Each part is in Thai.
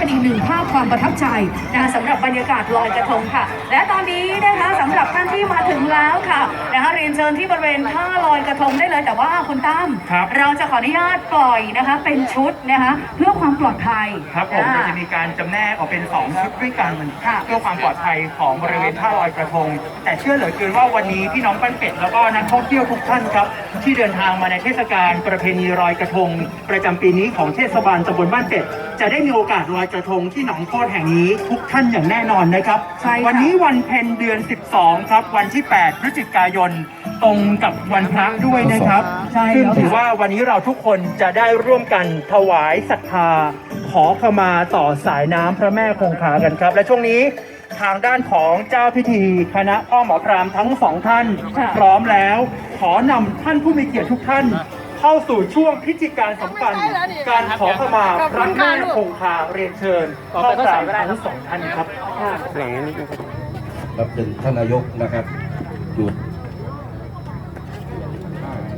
เป็นอีกหนึ่งภาพความประทับใจนะคะสำหรับบรรยากาศลอยกระทงค่ะ และตอนนี้นะคะสำหรับท่านที่มาถึงแล้วค่ะนะคะเรียนเชิญที่บริเวณท่าลอยกระทงได้เลย แต่ว่าคุณตั้มครับเราจะขออนุญาตปล่อยนะคะเป็นชุดนะคะเพื่อความปลอดภัยครับผมอ่าเราจะมีการจำแนกออกเป็น2ชุดด้วยกันค่ะเพื่อความปลอดภัยของบริเวณท่าลอยกระทง แต่เชื่อเหลือเกินว่าวันนี้พี่น้องปั้นเป็ดแล้วก็นักท่องเที่ยวทุกท่านครับ ที่เดินทางมาในเทศกาลประเพณีลอยกระทง ประจำปีนี้ของเทศบาลตำบลบ้านเป็ดจะได้มีโอกาสลอยกระทงที่หนองโคตแห่งนี้ทุกท่านอย่างแน่นอนนะครับ ใช่ค่ะ วันนี้วันเพ็ญเดือน 12 ครับ วันที่ 8 พฤศจิกายน ตรงกับวันพระด้วยนะครับใช่ซึ่งแล้วถือค่ะว่าวันนี้เราทุกคนจะได้ร่วมกันถวายศรัทธา ขอขมาต่อสายน้ำพระแม่คงคากันครับ และช่วงนี้ทางด้านของเจ้าพิธีคณะพ่อหมอพรามทั้งสองท่าน ค่ะ พร้อมแล้ว ขอนำท่านผู้มีเกียรติทุกท่าน เข้าสู่ช่วงพิธีการสำคัญ การขอขมาพระแม่คงคาเรียนเชิญพ่อพรามทั้งสองท่านครับหลังนี้รับเป็นท่านนายกนะครับอยู่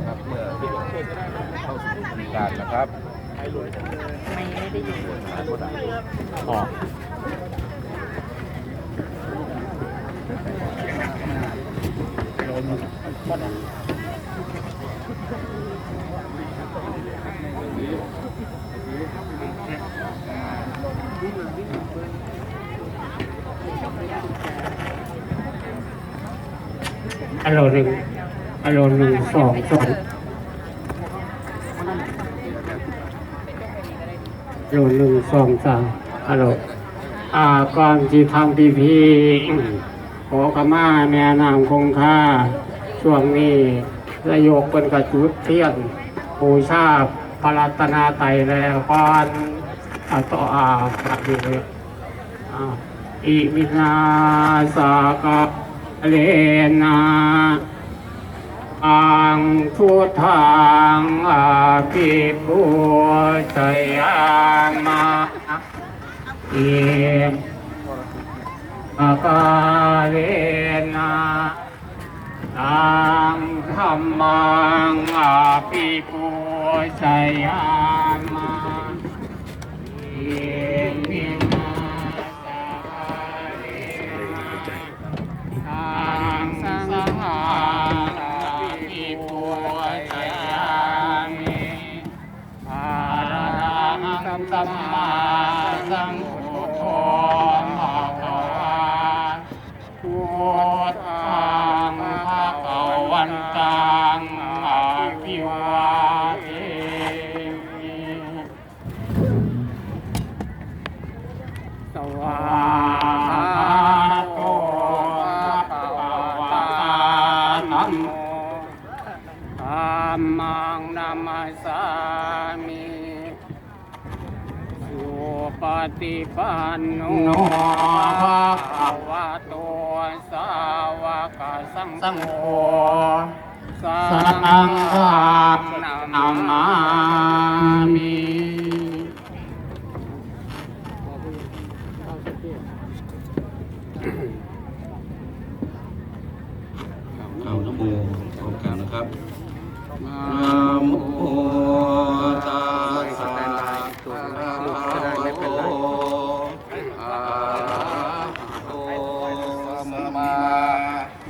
ครับเพื่อเข้าสู่บริการนะครับ อโลหนึ่งอโลหนึ่งสองสองโลหนึ่งสองสามอโลอ่าก่อนที่ทำพิธีขอขมาแม่นางคงค่าช่วงนี้ระโยกเป็นกระจุดเทียนบูชาพระรัตนาไตรแล้วก่อนอต่ออาพระดีเลยอ่าอิมินาสากะ เลนาอังทุทังอาภิปุชยามาเอปะกาเลนะตังธรรมังอาภิปุชยามา สัมมาสัม ปฏิปันโนภาควะโตสาวกสังโฆสังฆานามามิ เอาน้ำโมพร้อมกันนะครับนะโมตัสสะภะคะวะโตอะระหะโตสัมมา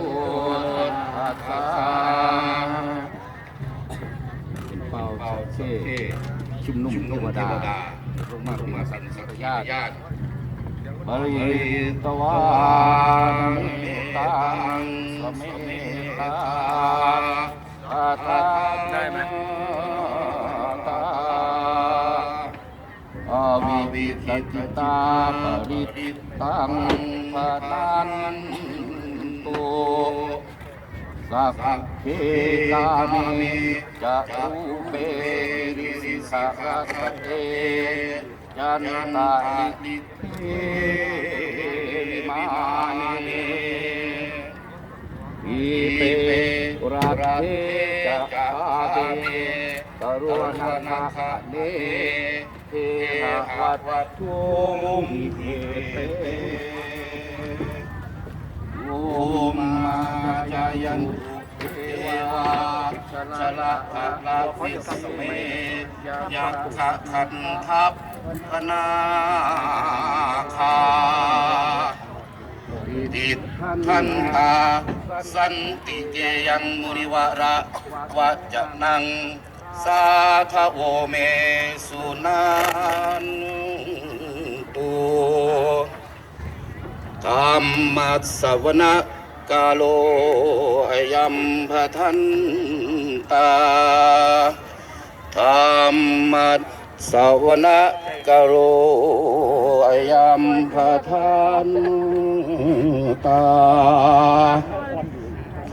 ุ ทธัสสะเป็นเป่าเช่ชุมนุมเทวดาลงมาเป็นสันสัตยาติปริตวานตังสเมตาอาตาได้ไหมตาอวิติตาปริตตังปะตัน สัพเพกามิจะอุเบริสักขะเตยันตาลิเทมานิอิเปราเทจะอาเบกรุณาคะเนเทหวัตถุมิเทโอมาจา ยันเทวาชละภะลาภิสเมยักขะขันทัพพนาคาดิทันตาสันติเจยังมุริวระวัจนังสาทโวเมสุนันตุธรรมัสสวน กาโลอยัมพทันตาธรรมัสสวนกาโลอยัมพทันตา